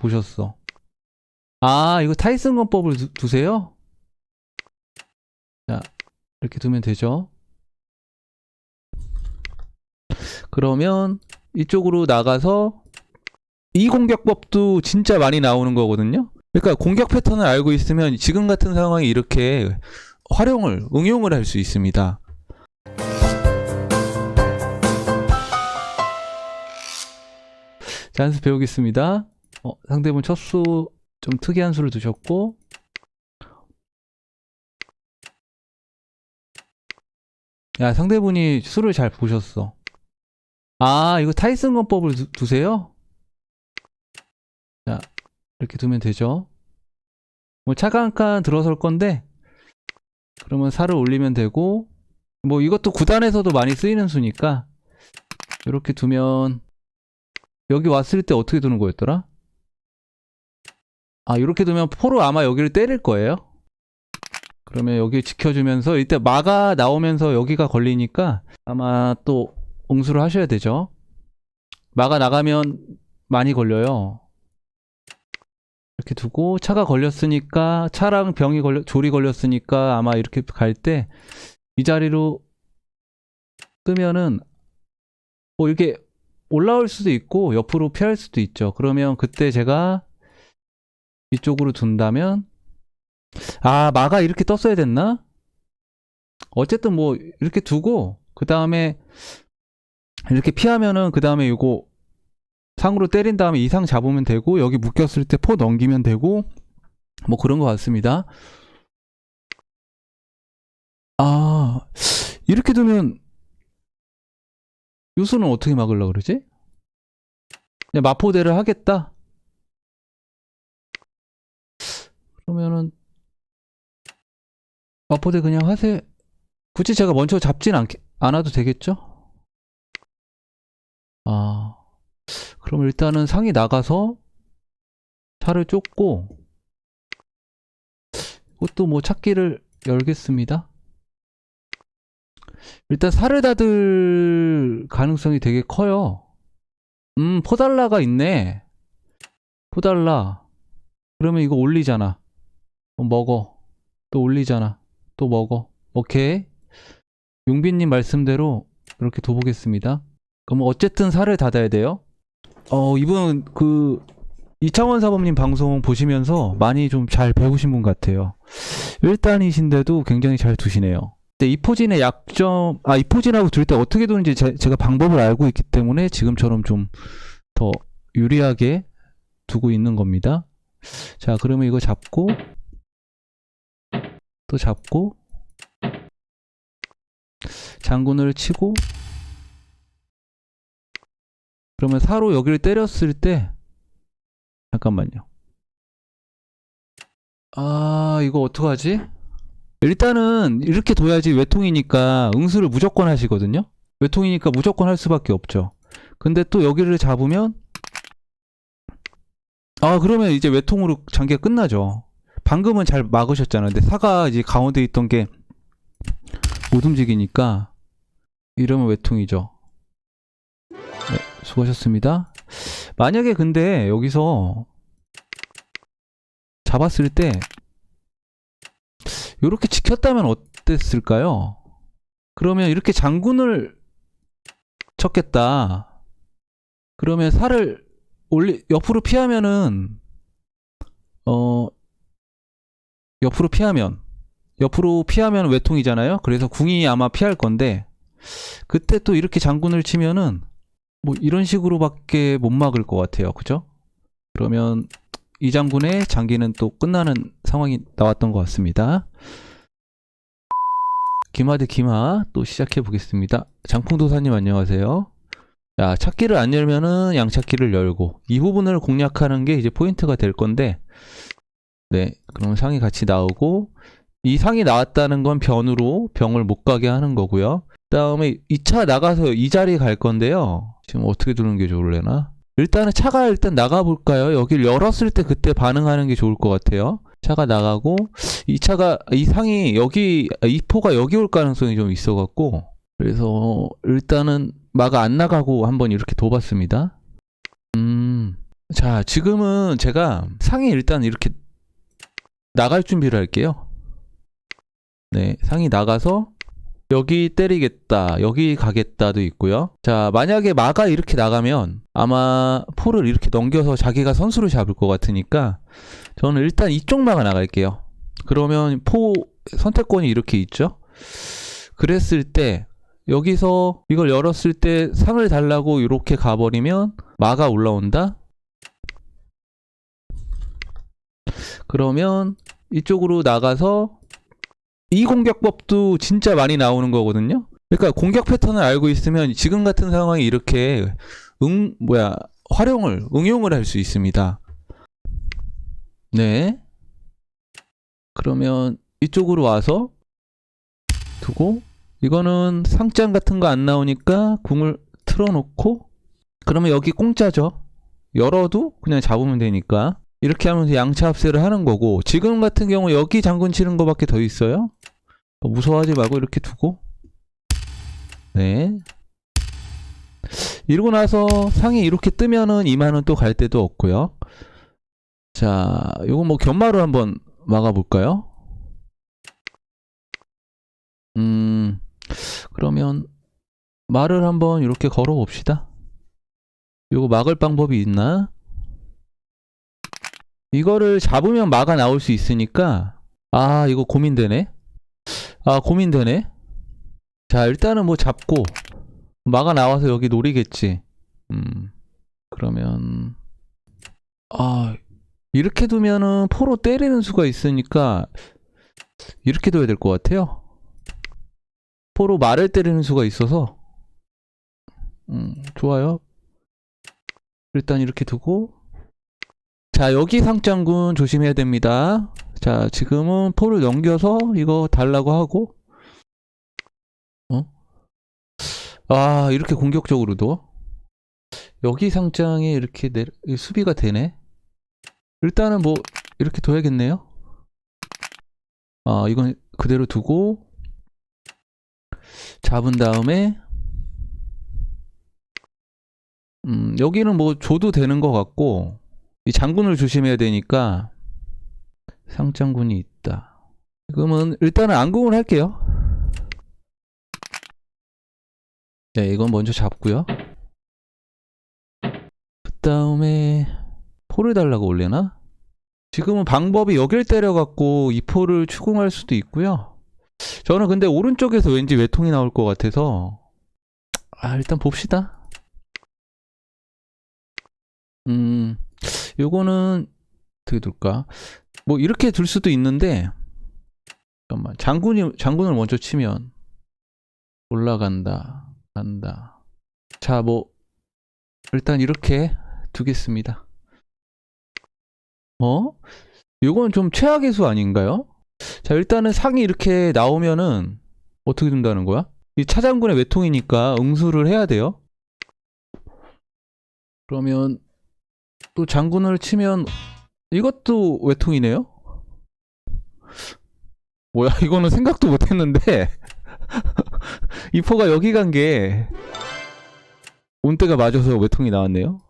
보셨어. 아, 이거 타이슨 건법을 두, 두세요? 자, 이렇게 두면 되죠. 그러면 이쪽으로 나가서 이 공격법도 진짜 많이 나오는 거거든요. 그러니까 공격 패턴을 알고 있으면 지금 같은 상황에 이렇게 활용을, 응용을 할 수 있습니다. 자, 한수 배우겠습니다. 어, 상대분 첫수 좀 특이한 수를 두셨고, 야, 상대분이 수를 잘 보셨어. 아, 이거 타이슨 건법을 두, 두세요? 자, 이렇게 두면 되죠. 뭐 차가 한 칸 들어설 건데, 그러면 살을 올리면 되고, 뭐 이것도 구단에서도 많이 쓰이는 수니까, 이렇게 두면, 여기 왔을 때 어떻게 두는 거였더라? 아, 이렇게 두면 포로 아마 여기를 때릴 거예요. 그러면 여기 지켜주면서 이때 마가 나오면서 여기가 걸리니까 아마 또 응수를 하셔야 되죠. 마가 나가면 많이 걸려요. 이렇게 두고 차가 걸렸으니까 차랑 병이 걸려 조리 걸렸으니까 아마 이렇게 갈 때 이 자리로 뜨면은 뭐 이게 올라올 수도 있고 옆으로 피할 수도 있죠. 그러면 그때 제가 이쪽으로 둔다면 아 마가 이렇게 떴어야 됐나? 어쨌든 뭐 이렇게 두고 그 다음에 이렇게 피하면은 그 다음에 이거 상으로 때린 다음에 이상 잡으면 되고 여기 묶였을 때 포 넘기면 되고 뭐 그런 것 같습니다. 아 이렇게 두면 요수는 어떻게 막으려 그러지? 마포대를 하겠다. 그러면은 마포대 그냥 하세. 굳이 제가 먼저 잡진 않, 않아도 되겠죠? 아, 그럼 일단은 상이 나가서 차를 쫓고 이것도 뭐 찾기를 열겠습니다. 일단 살을 닫을 가능성이 되게 커요. 음, 포달라가 있네. 포달라. 그러면 이거 올리잖아. 어, 먹어. 또 올리잖아. 또 먹어. 오케이. 용빈님 말씀대로 이렇게 둬보겠습니다. 그럼 어쨌든 살을 닫아야 돼요. 어, 이분 그 이창원 사범님 방송 보시면서 많이 좀 잘 배우신 분 같아요. 1단이신데도 굉장히 잘 두시네요. 근데 이포진의 약점, 아, 이포진하고 둘 때 어떻게 두는지 제, 제가 방법을 알고 있기 때문에 지금처럼 좀 더 유리하게 두고 있는 겁니다. 자, 그러면 이거 잡고, 또 잡고, 장군을 치고, 그러면 사로 여기를 때렸을 때, 잠깐만요. 아, 이거 어떡하지? 일단은 이렇게 둬야지 외통이니까 응수를 무조건 하시거든요? 외통이니까 무조건 할 수밖에 없죠. 근데 또 여기를 잡으면, 아, 그러면 이제 외통으로 장기가 끝나죠. 방금은 잘 막으셨잖아요. 근데 사가 이제 가운데 있던 게 못 움직이니까 이러면 외통이죠. 네, 수고하셨습니다. 만약에 근데 여기서 잡았을 때 이렇게 지켰다면 어땠을까요? 그러면 이렇게 장군을 쳤겠다. 그러면 살을 올리 옆으로 피하면은 어 옆으로 피하면 옆으로 피하면 외통이잖아요. 그래서 궁이 아마 피할 건데 그때 또 이렇게 장군을 치면은 뭐 이런 식으로밖에 못 막을 것 같아요. 그죠? 그러면 이 장군의 장기는 또 끝나는 상황이 나왔던 것 같습니다. 기마 대 기마 또 시작해 보겠습니다. 장풍도사님 안녕하세요. 자, 찾기를 안 열면은 양찾기를 열고 이 부분을 공략하는 게 이제 포인트가 될 건데 네, 그럼 상이 같이 나오고 이 상이 나왔다는 건 변으로 병을 못 가게 하는 거고요. 그다음에 2차 나가서 이 자리에 갈 건데요. 지금 어떻게 두는 게 좋을래나? 일단은 차가 일단 나가 볼까요? 여기를 열었을 때 그때 반응하는 게 좋을 것 같아요. 차가 나가고 이 차가 이 상이 여기 이 포가 여기 올 가능성이 좀 있어 갖고 그래서 일단은 마가 안 나가고 한번 이렇게 둬봤습니다. 음 자, 지금은 제가 상이 일단 이렇게 나갈 준비를 할게요. 네, 상이 나가서 여기 때리겠다, 여기 가겠다도 있고요. 자, 만약에 마가 이렇게 나가면 아마 포를 이렇게 넘겨서 자기가 선수를 잡을 것 같으니까 저는 일단 이쪽 마가 나갈게요. 그러면 포 선택권이 이렇게 있죠. 그랬을 때 여기서 이걸 열었을 때 상을 달라고 이렇게 가버리면 마가 올라온다. 그러면 이쪽으로 나가서 이 공격법도 진짜 많이 나오는 거거든요. 그러니까 공격 패턴을 알고 있으면 지금 같은 상황에 이렇게 응 뭐야 활용을 응용을 할 수 있습니다. 네. 그러면 이쪽으로 와서 두고 이거는 상장 같은 거 안 나오니까 궁을 틀어놓고 그러면 여기 공짜죠. 열어도 그냥 잡으면 되니까 이렇게 하면서 양차 합세를 하는 거고 지금 같은 경우 여기 장군 치는 거밖에 더 있어요. 무서워하지 말고 이렇게 두고 네 이러고 나서 상이 이렇게 뜨면은 2만원 또갈 데도 없고요. 자, 요거 뭐 견마로 한번 막아볼까요? 음, 그러면 말을 한번 이렇게 걸어 봅시다. 요거 막을 방법이 있나? 이거를 잡으면 마가 나올 수 있으니까 아 이거 고민되네? 아 고민되네? 자 일단은 뭐 잡고 마가 나와서 여기 노리겠지. 음 그러면 아 이렇게 두면은 포로 때리는 수가 있으니까 이렇게 둬야 될 것 같아요. 포로 말을 때리는 수가 있어서. 음 좋아요. 일단 이렇게 두고 자, 여기 상장군 조심해야 됩니다. 자, 지금은 포를 넘겨서 이거 달라고 하고, 어? 아, 이렇게 공격적으로도. 여기 상장에 이렇게 내, 수비가 되네. 일단은 뭐, 이렇게 둬야겠네요. 아, 이건 그대로 두고, 잡은 다음에, 음, 여기는 뭐 줘도 되는 것 같고, 이 장군을 조심해야 되니까 상장군이 있다. 지금은 일단은 안궁을 할게요. 네, 이건 먼저 잡고요. 그 다음에 포를 달라고 올려나? 지금은 방법이 여길 때려갖고 이 포를 추궁할 수도 있고요. 저는 근데 오른쪽에서 왠지 외통이 나올 것 같아서 아 일단 봅시다. 음. 요거는 어떻게 둘까? 뭐 이렇게 둘 수도 있는데 잠깐만 장군이 장군을 먼저 치면 올라간다 간다 자 뭐 일단 이렇게 두겠습니다 어? 요건 좀 최악의 수 아닌가요? 자 일단은 상이 이렇게 나오면은 어떻게 된다는 거야? 이 차장군의 외통이니까 응수를 해야 돼요 그러면 또 장군을 치면 이것도 외통이네요? 뭐야 이거는 생각도 못했는데 이 포가 여기 간 게 온때가 맞아서 외통이 나왔네요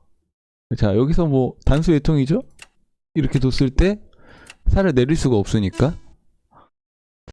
자 여기서 뭐 단수 외통이죠? 이렇게 뒀을 때 살을 내릴 수가 없으니까